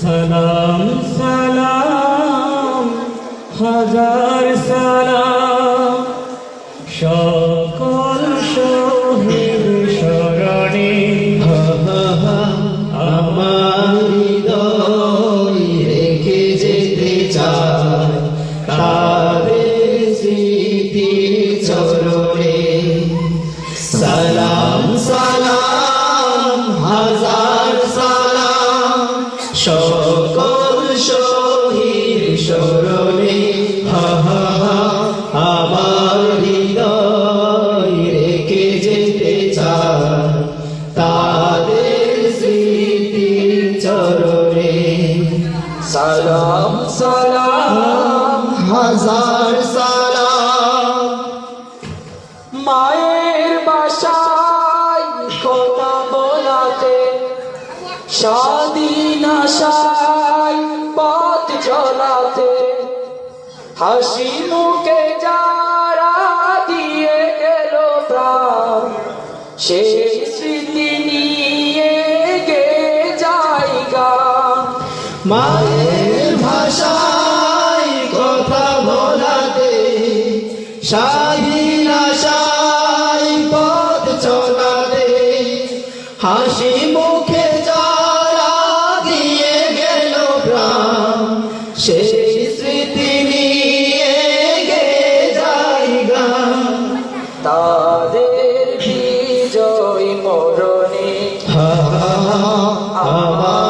সালাম সালাম হাজার সালাম। সকল শহীদ স্মরণে আমার হৃদয় রেখে যেতে চায়। তাদের সকল শহীদ স্মরণে, হা হা হা, আমার হৃদয় রেখে যেতে চাই তাদের স্মৃতি চরণে, সালাম সালাম, হাজার সালাম। মায়ের স্বাধীন আশায় পথ চলাতে, হাসি মুখে যারা দিয়ে গেল প্রাণ সেই স্মৃতি নিয়ে গে জায়গা মায়ের ভাষায় কথা বলাতে, স্বাধীন আশায় পথ চলাতে, হাসি মুখে সেই স্মৃতি নিয়ে গে জায়গা তাদের বিজয় মরণে আমার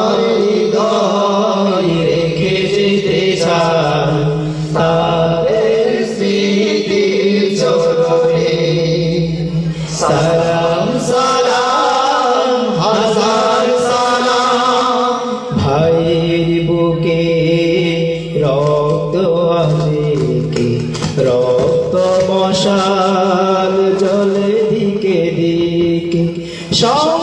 রক্ত রক্ত মশাল জলে দিকে দিকে সব